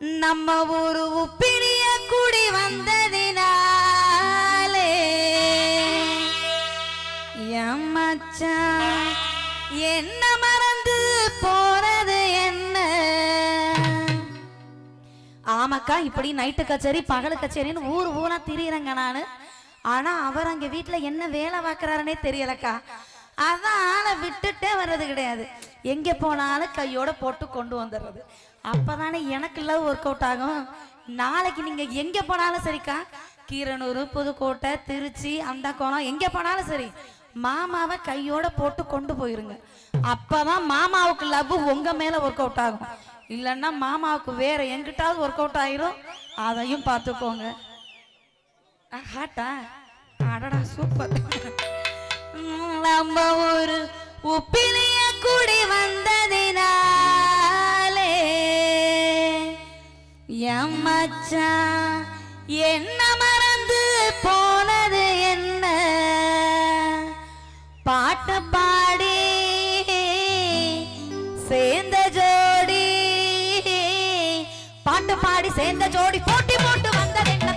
நம்ம ஊரு உப்பிரிய குடி வந்ததினாலே. எம்மச்சா என்ன மறந்து போறது என்ன? ஆமாக்கா இப்படி நைட்டு கச்சேரி பகல் கச்சேரின்னு ஊர் ஊரா திரியிறங்க நானு. ஆனா அவர் அங்க வீட்டுல என்ன வேலை பார்க்கறாருன்னே தெரியலக்கா. அதான் ஆளை விட்டுட்டே வர்றது கிடையாது. எங்க போனாலும் கையோட போட்டு கொண்டு வந்துடுறது அப்பதானே எனக்கு லவ் ஒர்க் அவுட் ஆகும். நாளைக்கு நீங்க எங்க போனாலும் சரிக்கா கீரனூர் புதுக்கோட்டை திருச்சி அந்த கோணம் எங்க போனாலும் சரி மாமாவை கையோட போட்டு கொண்டு போயிருங்க. அப்பதான் மாமாவுக்கு லவ் உங்க மேல ஒர்க் அவுட் ஆகும். இல்லைன்னா மாமாவுக்கு வேற எங்கிட்டாவது ஒர்க் அவுட் ஆயிரும். அதையும் பார்த்துக்கோங்க. ஹாட்டா அடடா சூப்பர் நம்ம ஒரு உப்பிலிய குடி வந்ததினாலே. எம்மச்சா என்ன மறந்து போனது என்ன? பாட்டு பாடி சேர்ந்த ஜோடி. பாட்டு பாடி சேர்ந்த ஜோடி போட்டி போட்டு வந்தது என்ன?